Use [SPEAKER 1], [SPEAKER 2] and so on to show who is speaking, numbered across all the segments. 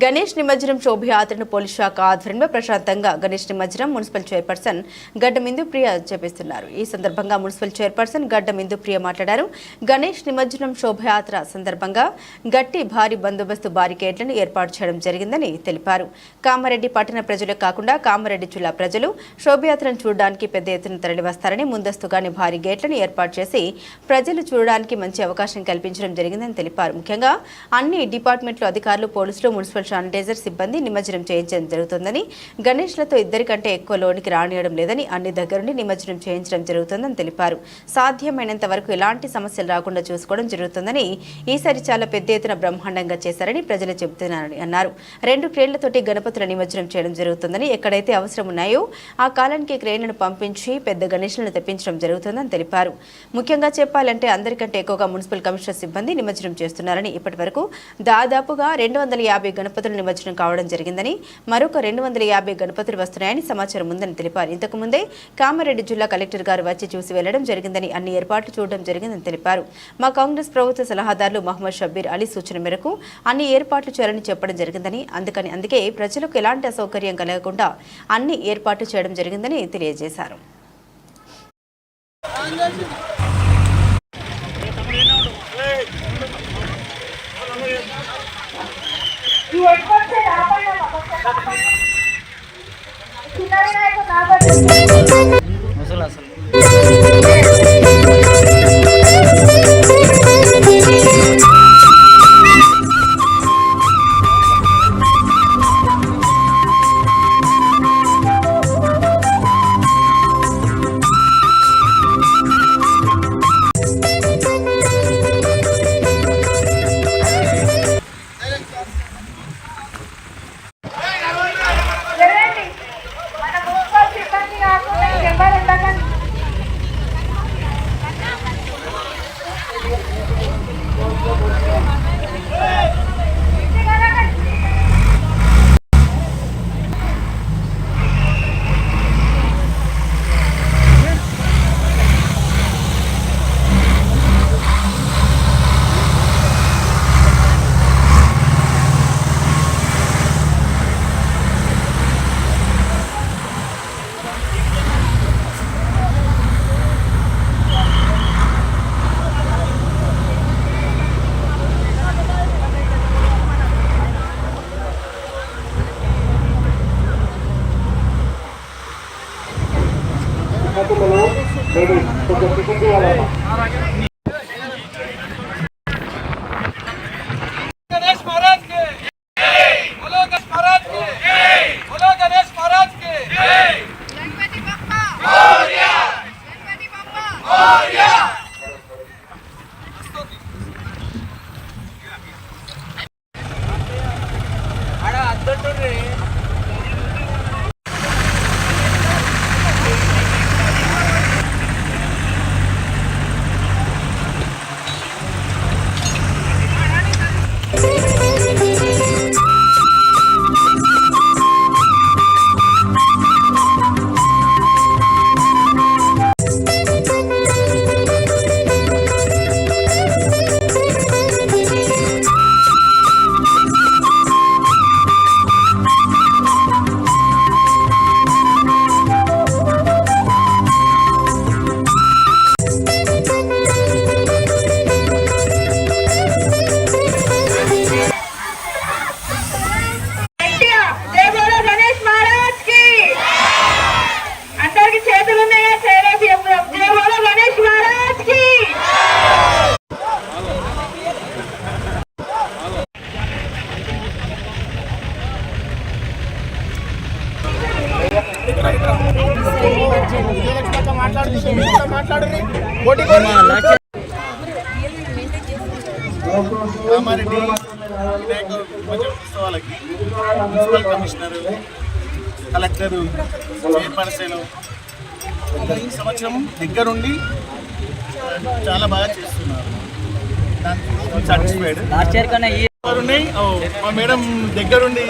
[SPEAKER 1] గణేష్ నిమజ్జనం శోభయాత్రను పోలీస్ శాఖ ఆధ్వర్యంలో ప్రశాంతంగా గణేష్ నిమజ్జనం మున్సిపల్ చైర్పర్సన్ గడ్డం ప్రియ చేపిస్తున్నారు. ఈ సందర్భంగా మున్సిపల్ చైర్పర్సన్ గడ్డం ప్రియ మాట్లాడారు. గణేష్ నిమజ్జనం శోభయాత్ర సందర్భంగా గట్టి భారీ బందోబస్తు బారికేడ్లను ఏర్పాటు చేయడం జరిగిందని తెలిపారు. కామారెడ్డి పట్టణ ప్రజలే కాకుండా కామారెడ్డి జిల్లా ప్రజలు శోభయాత్రను చూడడానికి పెద్ద ఎత్తున తరలివస్తారని ముందస్తుగానే భారీ గేట్లను ఏర్పాటు చేసి ప్రజలు చూడడానికి మంచి అవకాశం కల్పించడం జరిగిందని తెలిపారు. ముఖ్యంగా అన్ని డిపార్ట్మెంట్ల అధికారులు పోలీసులు మున్సిపల్ శానిటైజర్ సిబ్బంది నిమజ్జనం చేయించడం జరుగుతుందని గణేష్లతో ఇద్దరికంటే ఎక్కువ లోనికి రానియడం లేదని అన్ని దగ్గరుండి నిమజ్జనం చేయించడం జరుగుతుందని తెలిపారు. సాధ్యమైనంత వరకు ఎలాంటి సమస్యలు రాకుండా చూసుకోవడం జరుగుతుందని ఈసారి చాలా పెద్ద ఎత్తున బ్రహ్మాండంగా చేశారని ప్రజలు చెబుతున్నారని అన్నారు. రెండు క్రేన్లతోటి గణపతుల నిమజ్జనం చేయడం జరుగుతుందని ఎక్కడైతే అవసరం ఉన్నాయో ఆ కాలానికి క్రేన్లను పంపించి పెద్ద గణేష్లను తెప్పించడం జరుగుతుందని తెలిపారు. ముఖ్యంగా చెప్పాలంటే అందరికంటే ఎక్కువగా మున్సిపల్ కమిషనర్ సిబ్బంది నిమజ్జనం చేస్తున్నారని ఇప్పటి వరకు దాదాపుగా రెండు వందల యాభై గణపతులు నిమజ్జనం కావడం జరిగిందని మరొక రెండు వందల యాభై గణపతులు వస్తున్నాయని సమాచారం ఉందని తెలిపారు. ఇంతకు ముందే కామారెడ్డి జిల్లా కలెక్టర్ గారు వచ్చి చూసి వెళ్ళడం జరిగిందని అన్ని ఏర్పాట్లు చూడడం జరిగిందని తెలిపారు. మా కాంగ్రెస్ ప్రభుత్వ సలహాదారులు మహమ్మద్ షబ్బీర్ అలీ సూచన మేరకు అన్ని ఏర్పాట్లు చేయాలని చెప్పడం జరిగిందని అందుకని అందుకే ప్రజలకు ఎలాంటి అసౌకర్యం కలగకుండా అన్ని ఏర్పాట్లు చేయడం జరిగిందని తెలియజేశారు.
[SPEAKER 2] చిన్న వినాయకు Porque eu fico com
[SPEAKER 3] Kamareddy Vinayaka పూజ ఉత్సవాలకి మున్సిపల్ కమిషనర్ కలెక్టర్ చైర్పర్సన్ ఈ సంవత్సరం దగ్గరుండి చాలా బాగా చేస్తున్నారు సాటిస్ఫైడ్
[SPEAKER 4] లాస్ట్ ఇయర్ కన్నా ఈ
[SPEAKER 3] ఉన్నాయి ఓ, మా మేడం దగ్గరుండి.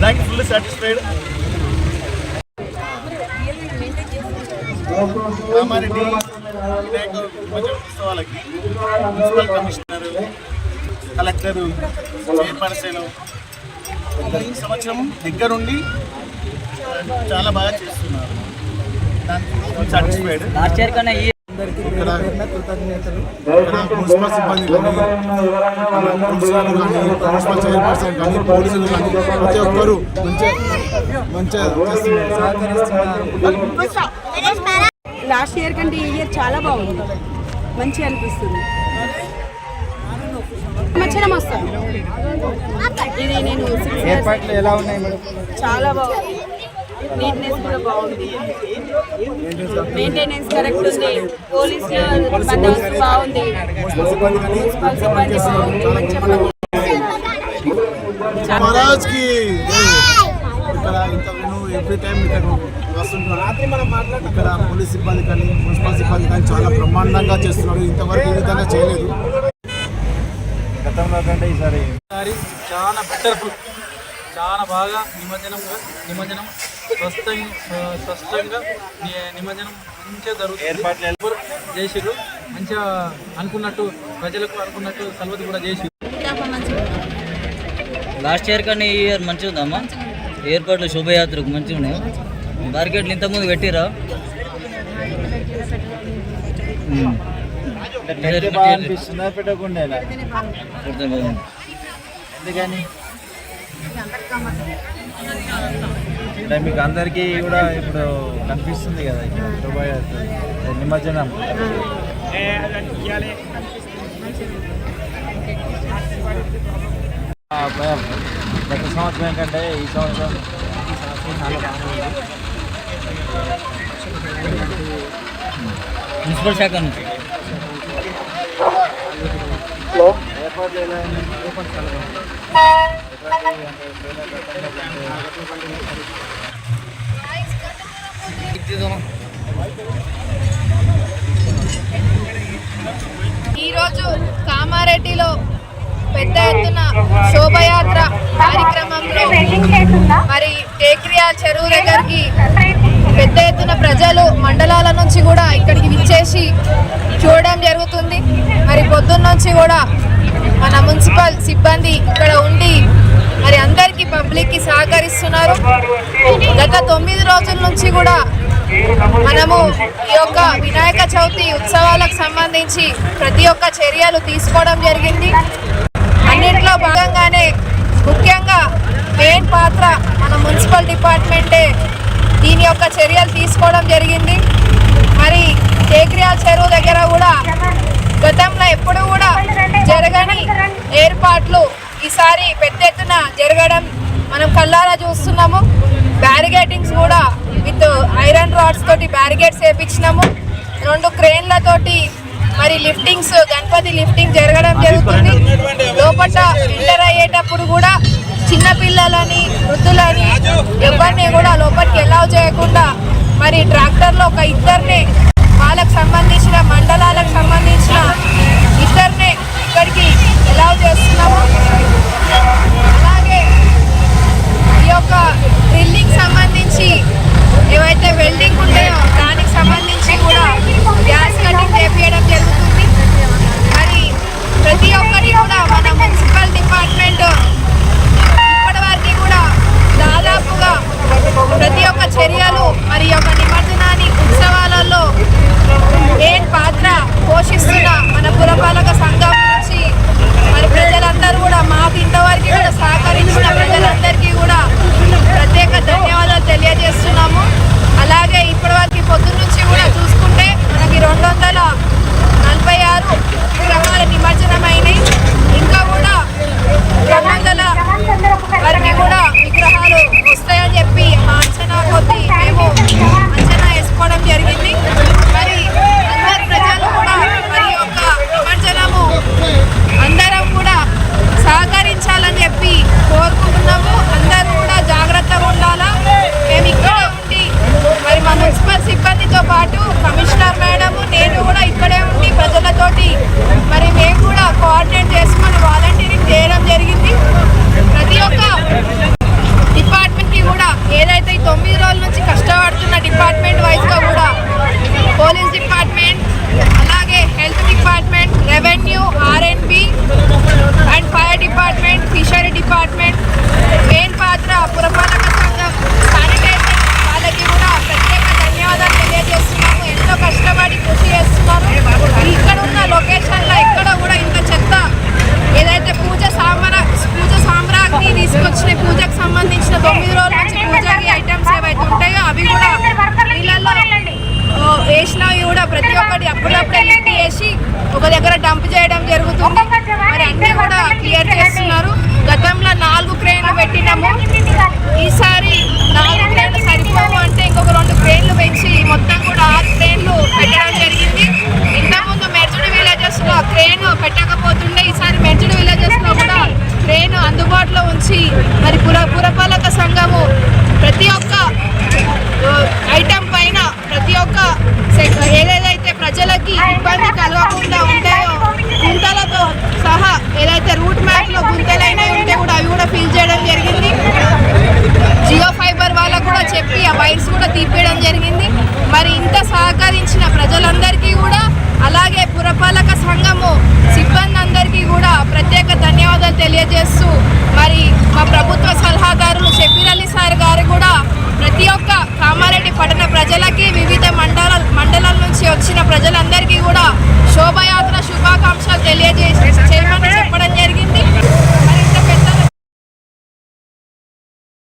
[SPEAKER 3] దానికి ఫుల్ సాటిస్ఫైడ్ కామారెడ్డి వినాయక ఉత్సవాలకి మున్సిపల్ కమిషనర్ కలెక్టర్ చైర్పర్సన్ ఈ సంవత్సరం దగ్గరుండి చాలా బాగా చేస్తున్నారు. సాటిస్ఫైడ్ ఇక్కడ మున్సిపల్ సిబ్బంది కానీ పోలీసులు కానీ మున్సిపల్ చైర్పర్సన్ కానీ పోలీసులు కానీ ప్రతి ఒక్కరు మంచిగా మంచిగా
[SPEAKER 5] లాస్ట్ ఇయర్ కంటే ఈ ఇయర్ చాలా బాగుంది. మంచిగా అనిపిస్తుంది. సంవత్సరం ఇది నేను years-
[SPEAKER 3] ఎలా ఉన్నాయి మేడం?
[SPEAKER 5] చాలా బాగుంది. నీట్నెస్ కూడా బాగుంది. మెయింటెనెన్స్ కరెక్ట్ ఉంది. పోలీసుల బందోబస్తు బాగుంది. మున్సిపల్ సిబ్బంది బాగుంది
[SPEAKER 3] మహారాజ్కి ఇక్కడ ఇంత నేను ఎవ్రీ టైం ఇక్కడ వస్తుంటున్నాను ఇక్కడ పోలీస్ సిబ్బంది కానీ మున్సిపల్ సిబ్బంది కానీ చాలా బ్రహ్మాండంగా చేస్తున్నారు. ఇంతవరకు ఈ విధంగా చేయలేదు. గతంలో కంటే ఈసారి
[SPEAKER 6] ఈసారి చాలా బెటర్ఫుల్ చాలా బాగా నిమజ్జనంగా నిమజ్జనం స్వస్థంగా స్పష్టంగా ని- నిమజ్జనం మంచిగా జరుగుతుంది. ఎవరు చేసిర్రు? మంచిగా అనుకున్నట్టు ప్రజలకు అనుకున్నట్టు సల్వతి కూడా చేసి
[SPEAKER 4] లాస్ట్ ఇయర్ కన్నా ఈ ఇయర్ మంచిగా ఉందమ్మా? ఏర్పాట్లు శోభయాత్రకు మంచిగా ఉన్నాయి. మార్కెట్లు ఇంతకుముందు పెట్టిరా.
[SPEAKER 3] ఎందుకని? అంటే మీకు అందరికీ కూడా ఇప్పుడు కనిపిస్తుంది కదా శోభాయాత్ర నిమజ్జనం. ఆ, భయం. గత సంవత్సరం కంటే ఈ సంవత్సరం
[SPEAKER 4] మున్సిపల్ శాఖ నుంచి
[SPEAKER 3] ఏర్పాట్లు ఎలా ఉన్నాయి?
[SPEAKER 2] ఈరోజు కామారెడ్డిలో పెద్ద ఎత్తున శోభయాత్ర కార్యక్రమంలో మరి టేక్రియా చెరువు దగ్గరికి పెద్ద ఎత్తున ప్రజలు మండలాల నుంచి కూడా ఇక్కడికి విచ్చేసి చూడడం జరుగుతుంది. మరి పొద్దున్న నుంచి కూడా మన మున్సిపల్ సిబ్బంది ఇక్కడ ఉండి మరి అందరికీ పబ్లిక్కి సహకరిస్తున్నారు. గత తొమ్మిది రోజుల నుంచి కూడా మనము ఈ యొక్క వినాయక చవితి ఉత్సవాలకు సంబంధించి ప్రతి ఒక్క చర్యలు తీసుకోవడం జరిగింది. అన్నింటిలో భాగంగానే ముఖ్యంగా మెయిన్ పాత్ర మన మున్సిపల్ డిపార్ట్మెంటే దీని యొక్క చర్యలు తీసుకోవడం జరిగింది. మరి కేక్రియా చెరువు దగ్గర కూడా గతంలో ఎప్పుడు కూడా జరగని ఏర్పాట్లు ఈసారి పెద్ద ఎత్తున జరగడం మనం కళ్ళారా చూస్తున్నాము. బ్యారిగేటింగ్స్ కూడా విత్ ఐరన్ రాడ్స్ తోటి బ్యారిగేట్స్ వేపించినాము. రెండు క్రేన్లతోటి మరి లిఫ్టింగ్స్ గణపతి లిఫ్టింగ్ జరగడం జరుగుతుంది. లోపల ఎంటర్ అయ్యేటప్పుడు కూడా చిన్న పిల్లలని వృద్ధులని ఎవరిని కూడా లోపలికి ఎలావ్ చేయకుండా మరి ట్రాక్టర్లో ఒక ఇద్దరిని వాళ్ళకు సంబంధించిన डिपार्टमेंट फिशरी डिपार्टमेंट मेन पात्र अपुरपा